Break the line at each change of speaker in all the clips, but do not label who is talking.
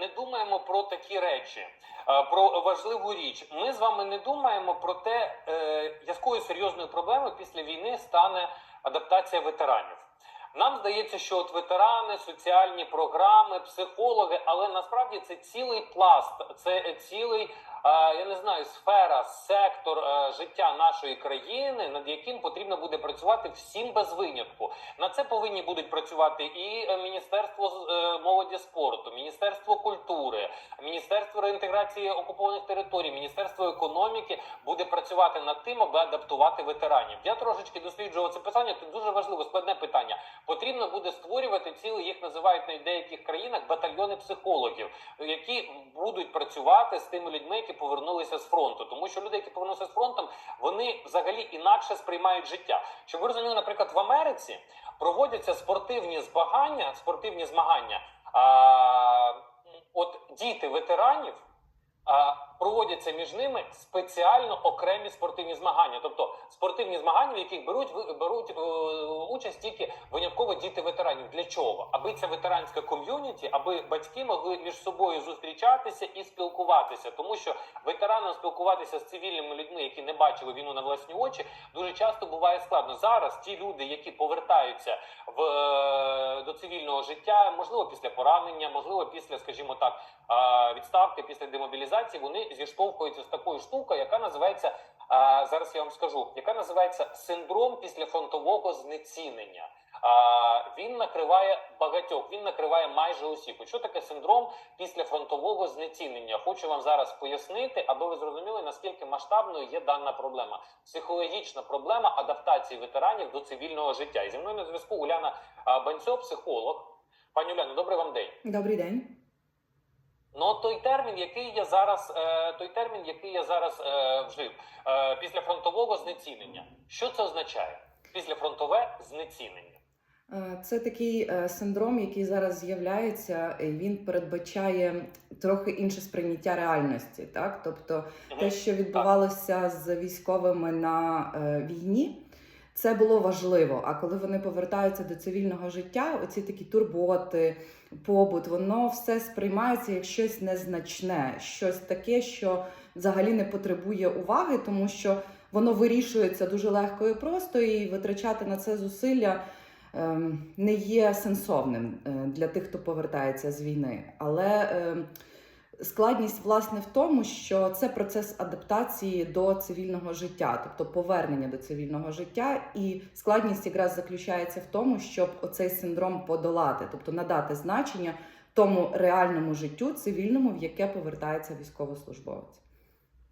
не думаємо про такі речі, про важливу річ. Ми з вами не думаємо про те, е, якою серйозною проблемою після війни стане адаптація ветеранів. Нам здається, що от ветерани, соціальні програми, психологи, але насправді це цілий пласт, це цілий, е, я не знаю, сфера, сектор е, життя нашої країни, над яким потрібно буде працювати всім без винятку. На це повинні будуть працювати і Міністерство е, молоді спорту, Міністерство культури, Міністерство реінтеграції окупованих територій, Міністерство економіки буде працювати над тим, аби адаптувати ветеранів. Я трошечки досліджував це питання. Тут дуже важливо складне питання. Потрібно буде створювати цілі, їх називають на деяких країнах батальйони психологів, які будуть працювати з тими людьми, які повернулися з фронту. Тому що люди, які повернулися з фронтом, вони взагалі інакше сприймають життя. Щоб ви розуміли, наприклад, в Америці проводяться спортивні змагання, спортивні змагання. А, от діти ветеранів проводяться між ними спеціально окремі спортивні змагання, тобто спортивні змагання, в яких беруть беруть е, участь тільки винятково діти ветеранів. Для чого? Аби ця ветеранська ком'юніті, аби батьки могли між собою зустрічатися і спілкуватися, тому що ветеранам спілкуватися з цивільними людьми, які не бачили війну на власні очі, дуже часто буває складно. Зараз ті люди, які повертаються в е, до цивільного життя, можливо, після поранення, можливо, після, скажімо так, відставки, після демобілізації, вони зіштовхуються з такою штукою, яка називається а, зараз. Я вам скажу, яка називається синдром післяфронтового знецінення. А, він накриває багатьох, він накриває майже усіх. Що таке синдром післяфронтового знецінення? Хочу вам зараз пояснити, аби ви зрозуміли наскільки масштабною є дана проблема. Психологічна проблема адаптації ветеранів до цивільного життя. І зі мною на зв'язку Уляна Банцьо, психолог. Пані Уляно, добрий вам день.
Добрий день.
Ну той термін, який я зараз, е, той термін, який я зараз е, вжив, е, післяфронтового знецінення. Що це означає? Післяфронтове знецінення.
Це такий синдром, який зараз з'являється. Він передбачає трохи інше сприйняття реальності. Так, тобто те, що відбувалося з військовими на війні. Це було важливо. А коли вони повертаються до цивільного життя, оці такі турботи, побут, воно все сприймається як щось незначне, щось таке, що взагалі не потребує уваги, тому що воно вирішується дуже легко і просто, і витрачати на це зусилля ем, не є сенсовним е, для тих, хто повертається з війни. Але ем, складність власне в тому, що це процес адаптації до цивільного життя, тобто повернення до цивільного життя, і складність якраз заключається в тому, щоб оцей синдром подолати, тобто надати значення тому реальному життю цивільному, в яке повертається військовослужбовець.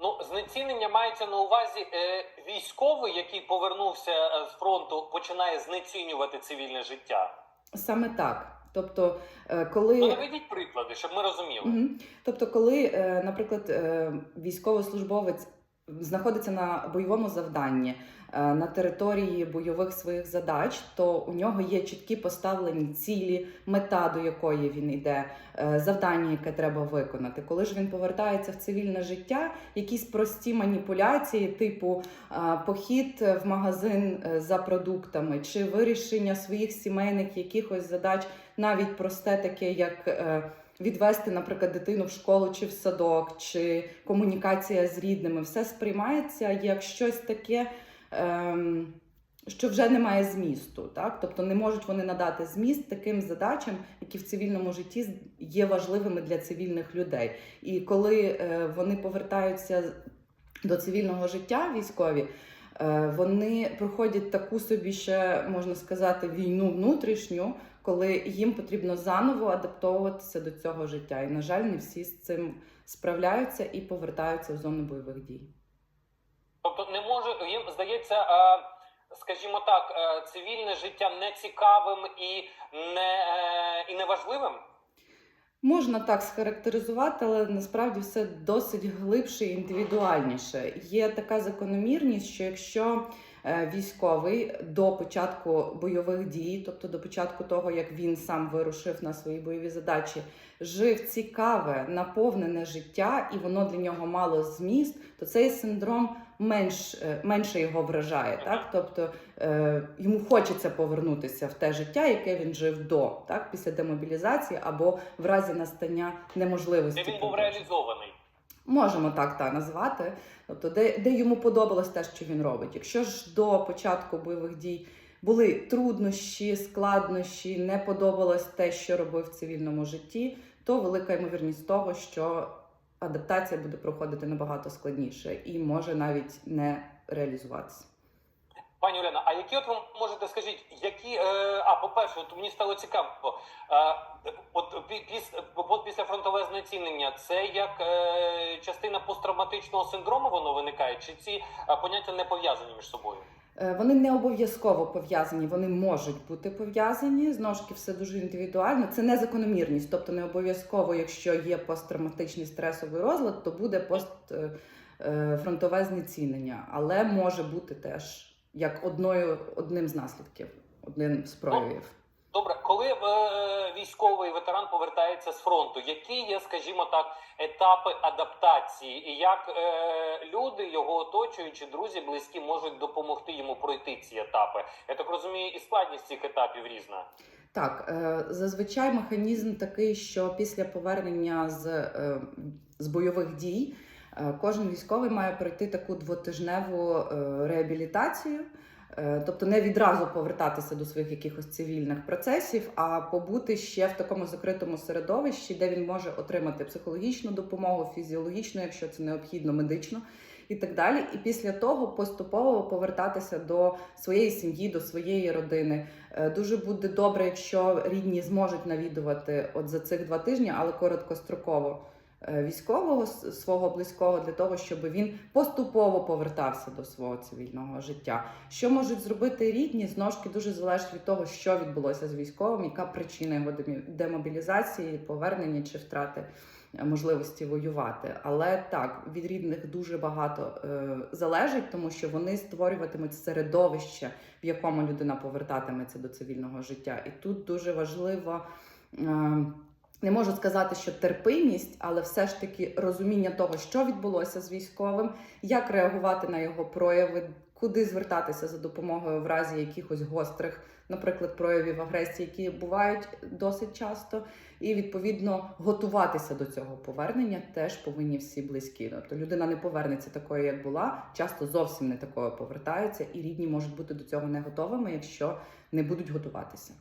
Ну, знецінення мається на увазі е, військовий, який повернувся е, з фронту, починає знецінювати цивільне життя.
Саме так. Тобто, е, коли
Ну, наведіть приклади, щоб ми розуміли.
Тобто, коли, е, наприклад, е, військовослужбовець знаходиться на бойовому завданні е, на території бойових своїх задач, то у нього є чіткі поставлені цілі, мета до якої він йде, е, завдання, яке треба виконати. Коли ж він повертається в цивільне життя, якісь прості маніпуляції, типу е, похід в магазин за продуктами чи вирішення своїх сімейних якихось задач, навіть просте таке, як відвести, наприклад, дитину в школу чи в садок, чи комунікація з рідними, все сприймається як щось таке. Ем, що вже не має змісту, так тобто не можуть вони надати зміст таким задачам, які в цивільному житті є важливими для цивільних людей. І коли е, вони повертаються до цивільного життя, військові, е, вони проходять таку собі ще можна сказати війну внутрішню, коли їм потрібно заново адаптовуватися до цього життя. І на жаль, не всі з цим справляються і повертаються в зону бойових дій.
Тобто не може їм здається, е, скажімо так, е, цивільне життя не цікавим і не, е, і неважливим.
Можна так схарактеризувати, але насправді все досить глибше і індивідуальніше. Є така закономірність, що якщо військовий до початку бойових дій, тобто до початку того, як він сам вирушив на свої бойові задачі, жив цікаве, наповнене життя, і воно для нього мало зміст, то цей синдром менш, е, менше його вражає. Так? Тобто е, йому хочеться повернутися в те життя, яке він жив до, так? після демобілізації або в разі настання неможливості.
Де він був реалізований.
Можемо так та назвати. Тобто, де, де йому подобалось те, що він робить. Якщо ж до початку бойових дій були труднощі, складнощі, не подобалось те, що робив в цивільному житті, то велика ймовірність того, що адаптація буде проходити набагато складніше і може навіть не реалізуватися.
Пані Олена, а які от ви можете скажіть, які е, а по-перше, от мені стало цікаво, е, от пі- піс, от після фронтове знецінення, це як е, частина посттравматичного синдрому воно виникає, чи ці е, поняття не пов'язані між собою?
Е, Вони не обов'язково пов'язані, вони можуть бути пов'язані. Знову все дуже індивідуально. Це не закономірність, тобто не обов'язково, якщо є посттравматичний стресовий розлад, то буде постфронтове знецінення, але може бути теж як одною одним з наслідків, одним з проявів.
Добре, коли е, військовий ветеран повертається з фронту, які є, скажімо так, етапи адаптації, і як е, люди, його оточуючі, друзі, близькі, можуть допомогти йому пройти ці етапи? Я так розумію, і складність цих етапів різна.
Так, е, зазвичай механізм такий, що після повернення з, е, з бойових дій кожен військовий має пройти таку двотижневу е, реабілітацію. Е, Тобто не відразу повертатися до своїх якихось цивільних процесів, а побути ще в такому закритому середовищі, де він може отримати психологічну допомогу, фізіологічну, якщо це необхідно, медично і так далі. І після того поступово повертатися до своєї сім'ї, до своєї родини. Е, Дуже буде добре, якщо рідні зможуть навідувати от за цих два тижні, але короткостроково е, військового свого близького для того, щоб він поступово повертався до свого цивільного життя. Що можуть зробити рідні? Знову дуже залежить від того, що відбулося з військовим, яка причина його демобілізації, повернення чи втрати е, можливості воювати. Але так від рідних дуже багато е, залежить, тому що вони створюватимуть середовище, в якому людина повертатиметься до цивільного життя. І тут дуже важливо. Е, не можу сказати, що терпимість, але все ж таки розуміння того, що відбулося з військовим, як реагувати на його прояви, куди звертатися за допомогою в разі якихось гострих, наприклад, проявів агресії, які бувають досить часто, і відповідно готуватися до цього повернення теж повинні всі близькі. Тобто людина не повернеться такою, як була, часто зовсім не такою повертаються, і рідні можуть бути до цього не готовими, якщо не будуть готуватися.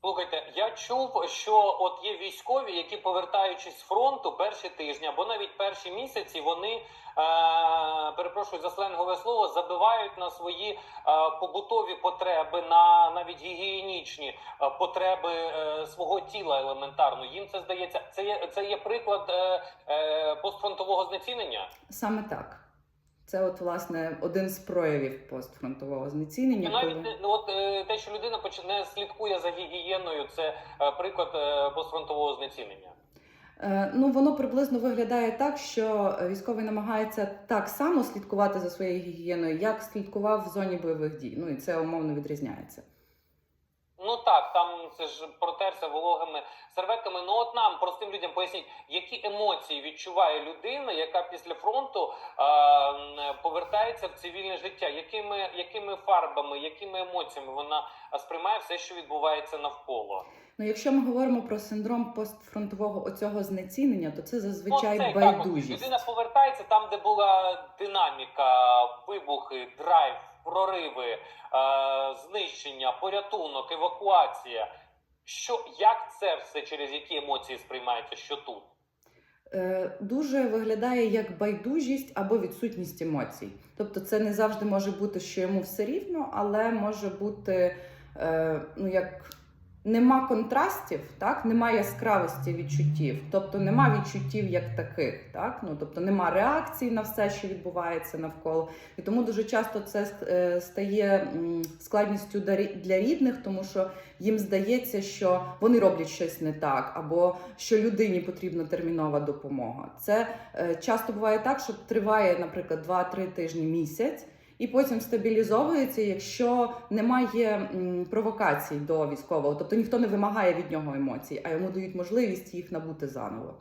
Слухайте, чув, що от є військові, які повертаючись з фронту перші тижні або навіть перші місяці, вони е, перепрошую за сленгове слово, забивають на свої е, побутові потреби, на навіть гігієнічні е, потреби е, свого тіла елементарно. Їм це здається, це є це є приклад е, е, постфронтового знецінення.
Саме так. Це, от, власне, один з проявів постфронтового
І
знецінення.
навіть
коли-
ну, от е, те, що людина почне слідкує за гігієною, це е, приклад е, постфронтового знецінення.
Ну, воно приблизно виглядає так, що військовий намагається так само слідкувати за своєю гігієною, як слідкував в зоні бойових дій. Ну і це умовно відрізняється.
Ну так, там це ж протерся вологими серветками. Ну от нам, простим людям, поясніть, які емоції відчуває людина, яка після фронту е, повертається в цивільне життя, якими, якими фарбами, якими емоціями вона сприймає все, що відбувається навколо.
Ну, якщо ми говоримо про синдром постфронтового оцього знецінення, то це зазвичай
ну, це, так, людина повертається там, де була динаміка, вибухи, драйв, прориви, е, знищення, порятунок, евакуація. Що як це все через які емоції сприймається, що тут?
Е, дуже виглядає як байдужість або відсутність емоцій. Тобто, це не завжди може бути, що йому все рівно, але може бути е, ну як. Нема контрастів, так нема яскравості відчуттів, тобто нема відчуттів як таких, так ну тобто нема реакції на все, що відбувається навколо, і тому дуже часто це е, стає складністю для рідних, тому що їм здається, що вони роблять щось не так, або що людині потрібна термінова допомога. Це е, часто буває так, що триває, наприклад, 2-3 тижні місяць. І потім стабілізовується, якщо немає провокацій до військового, тобто ніхто не вимагає від нього емоцій, а йому дають можливість їх набути заново.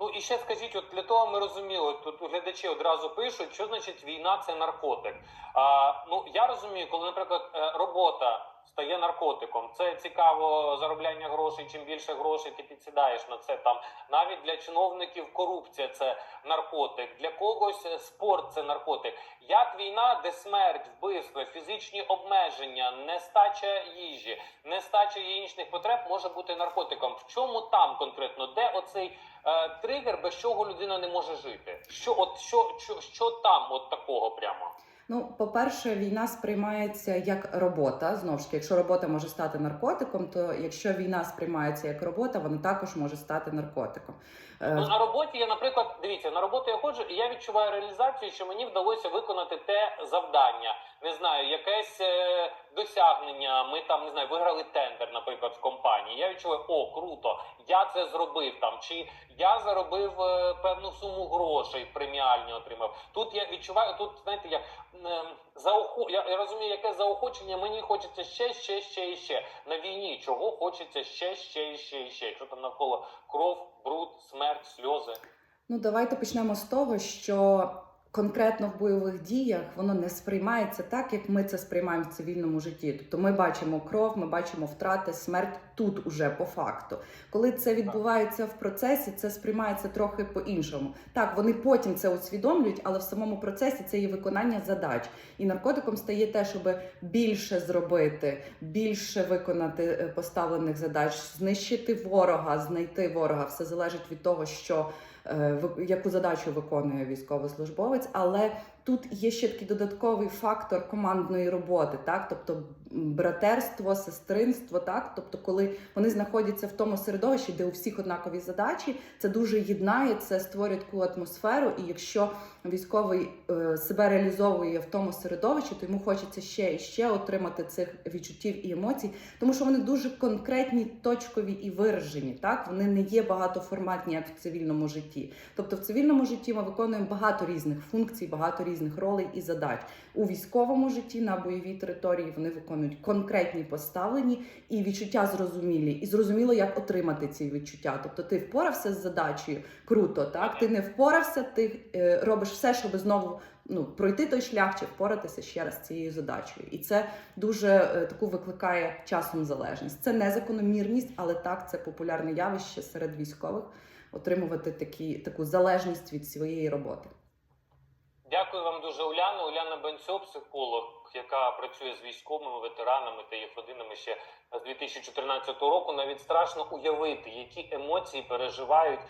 Ну і ще скажіть, от для того ми розуміли, тут глядачі одразу пишуть, що значить війна це наркотик. А, ну я розумію, коли, наприклад, е, робота стає наркотиком, це цікаво заробляння грошей. Чим більше грошей ти підсідаєш на це. Там навіть для чиновників корупція це наркотик, для когось спорт це наркотик. Як війна, де смерть, вбивство, фізичні обмеження, нестача їжі, нестача інших потреб може бути наркотиком. В чому там конкретно? Де оцей е, тригер, без чого людина не може жити? Що от що, що, що там от такого прямо?
Ну, по-перше, війна сприймається як робота. Знову ж таки, якщо робота може стати наркотиком, то якщо війна сприймається як робота, вона також може стати наркотиком. Е,
Ну, на роботі я, наприклад, дивіться, на роботу я ходжу, і я відчуваю реалізацію, що мені вдалося виконати те завдання. Не знаю, якесь е, досягнення. Ми там не знаю, виграли тендер, наприклад, в компанії. Я відчуваю, о, круто, я це зробив там. Чи я заробив е, певну суму грошей, преміальні отримав. Тут я відчуваю, тут знаєте, як е, заохо... я, розумію, яке заохочення. Мені хочеться ще, ще, ще і ще. На війні чого хочеться ще, ще і ще і ще. Що там навколо кров, бруд, смерть, сльози.
Ну, давайте почнемо з того, що конкретно в бойових діях воно не сприймається так, як ми це сприймаємо в цивільному житті. Тобто ми бачимо кров, ми бачимо втрати, смерть тут уже по факту. Коли це відбувається в процесі, це сприймається трохи по-іншому. Так, вони потім це усвідомлюють, але в самому процесі це є виконання задач. І наркотиком стає те, щоб більше зробити, більше виконати е, поставлених задач, знищити ворога, знайти ворога. Все залежить від того, що яку задачу виконує військовослужбовець, але тут є ще такий додатковий фактор командної роботи, так? Тобто братерство, сестринство, так тобто, коли вони знаходяться в тому середовищі, де у всіх однакові задачі, це дуже єднає, це створює таку атмосферу. І якщо військовий е, себе реалізовує в тому середовищі, то йому хочеться ще і ще отримати цих відчуттів і емоцій, тому що вони дуже конкретні, точкові і виражені. Так вони не є багатоформатні, як в цивільному житті. Тобто, в цивільному житті ми виконуємо багато різних функцій, багато різних ролей і задач. У військовому житті на бойовій території вони виконують конкретні поставлені і відчуття зрозумілі, і зрозуміло, як отримати ці відчуття. Тобто, ти впорався з задачею, круто, так ти не впорався, ти е, робиш все, щоб знову ну пройти той шлях чи впоратися ще раз з цією задачею. І це дуже е, таку викликає часом залежність. Це не закономірність, але так це популярне явище серед військових отримувати такі таку залежність від своєї роботи.
Дякую вам дуже, Уляна. Уляна Бенцьо, психолог, яка працює з військовими ветеранами та їх родинами ще з 2014 року. Навіть страшно уявити, які емоції переживають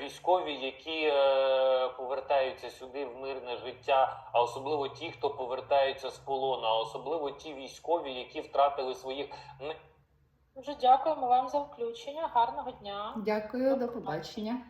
військові, які е, повертаються сюди в мирне життя, а особливо ті, хто повертаються з полону, а особливо ті військові, які втратили своїх
Дуже дякуємо вам за включення. Гарного дня.
Дякую, до побачення.